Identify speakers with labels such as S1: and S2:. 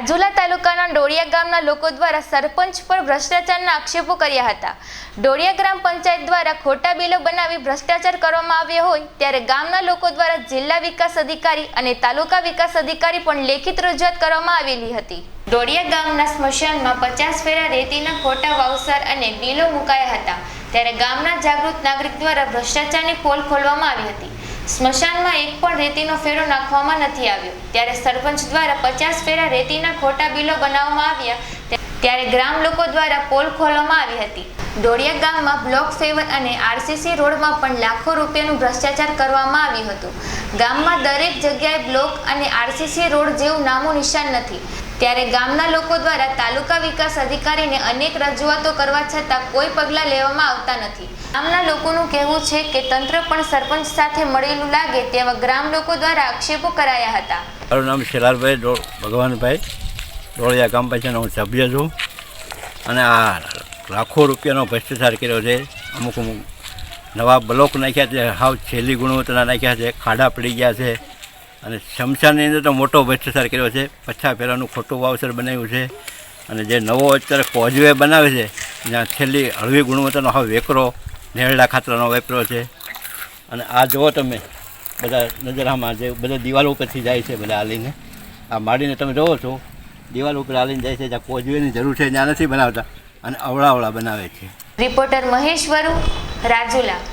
S1: રાજુલા તાલુકાના ડોળિયા ગામના લોકો દ્વારા સરપંચ પર ભ્રષ્ટાચારના આક્ષેપો કર્યા હતા. ડોળિયા ગ્રામ પંચાયત દ્વારા ખોટા બિલો બનાવી ભ્રષ્ટાચાર કરવામાં આવ્યો હોય, ત્યારે ગામના લોકો દ્વારા જિલ્લા વિકાસ અધિકારી અને તાલુકા વિકાસ અધિકારી પણ લેખિત રજૂઆત કરવામાં આવેલી હતી. ડોળિયા ગામના સ્મશાનમાં પચાસ ફેરા રેતીના ખોટા વાવસર અને બિલો મુકાયા હતા, ત્યારે ગામના જાગૃત નાગરિક દ્વારા ભ્રષ્ટાચારની પોલ ખોલવામાં આવી હતી. સ્મશાનમાં એક પણ રેતીનો ફેરો નાખવામાં નથી આવ્યો. ત્યારે સરપંચ દ્વારા પચાસ ફેરા રેતીના ખોટા બિલો બનાવવામાં આવ્યા ત્યારે ગ્રામ લોકો દ્વારા પોલ ખોલવામાં આવી હતી. ડોળિયા ગામમાં બ્લોક ફેવર અને આરસીસી રોડમાં પણ લાખો રૂપિયાનું ભ્રષ્ટાચાર કરવામાં આવ્યું હતું. ગામમાં દરેક જગ્યાએ બ્લોક અને આરસીસી રોડ જેવું નામું નિશાન નથી. ત્યારે ગામના લોકો દ્વારા તાલુકા વિકાસ અધિકારીને અનેક રજૂઆતો કરવા છતાં કોઈ પગલાં લેવામાં આવતા નથી. ગામના લોકોનું કહેવું છે કે તંત્ર પણ સરપંચ સાથે મળેલું લાગે તેવા ગ્રામ લોકો દ્વારા આક્ષેપો કરાયા હતા.
S2: મારું નામ શિલાલભાઈ ભગવાનભાઈ. ડોળિયા ગામ પંચાયતનો હું સભ્ય છું. અને આ લાખો રૂપિયાનો ભ્રષ્ટાચાર કર્યો છે. અમુક અમુક નવા બ્લોક નાખ્યા છે. હાવ છેલ્લી ગુણવત્તાના નાખ્યા છે. ખાડા પડી ગયા છે. અને શમશાનની અંદર તો મોટો ભ્રષ્ટાચાર કર્યો છે. પછા પહેલાંનું ખોટું વાવસર બનાવ્યું છે અને જે નવો અત્યારે કોઝવે બનાવે છે ત્યાં છેલ્લી હળવી ગુણવત્તાનો હવે વેકરો નેરડા ખાતરાનો વેપરો છે. અને આ જુઓ તમે, બધા નજરામાં જે બધા દિવાલો ઉપરથી જાય છે બધા હાલીને. આ માડીને તમે જુઓ છો, દિવાલ ઉપર હાલીને જાય છે, જ્યાં કોજવેની જરૂર છે, ત્યાં નથી બનાવતા. અને અવળા અવળા બનાવે છે.
S1: રિપોર્ટર મહેશ્વરુ રાજુલા.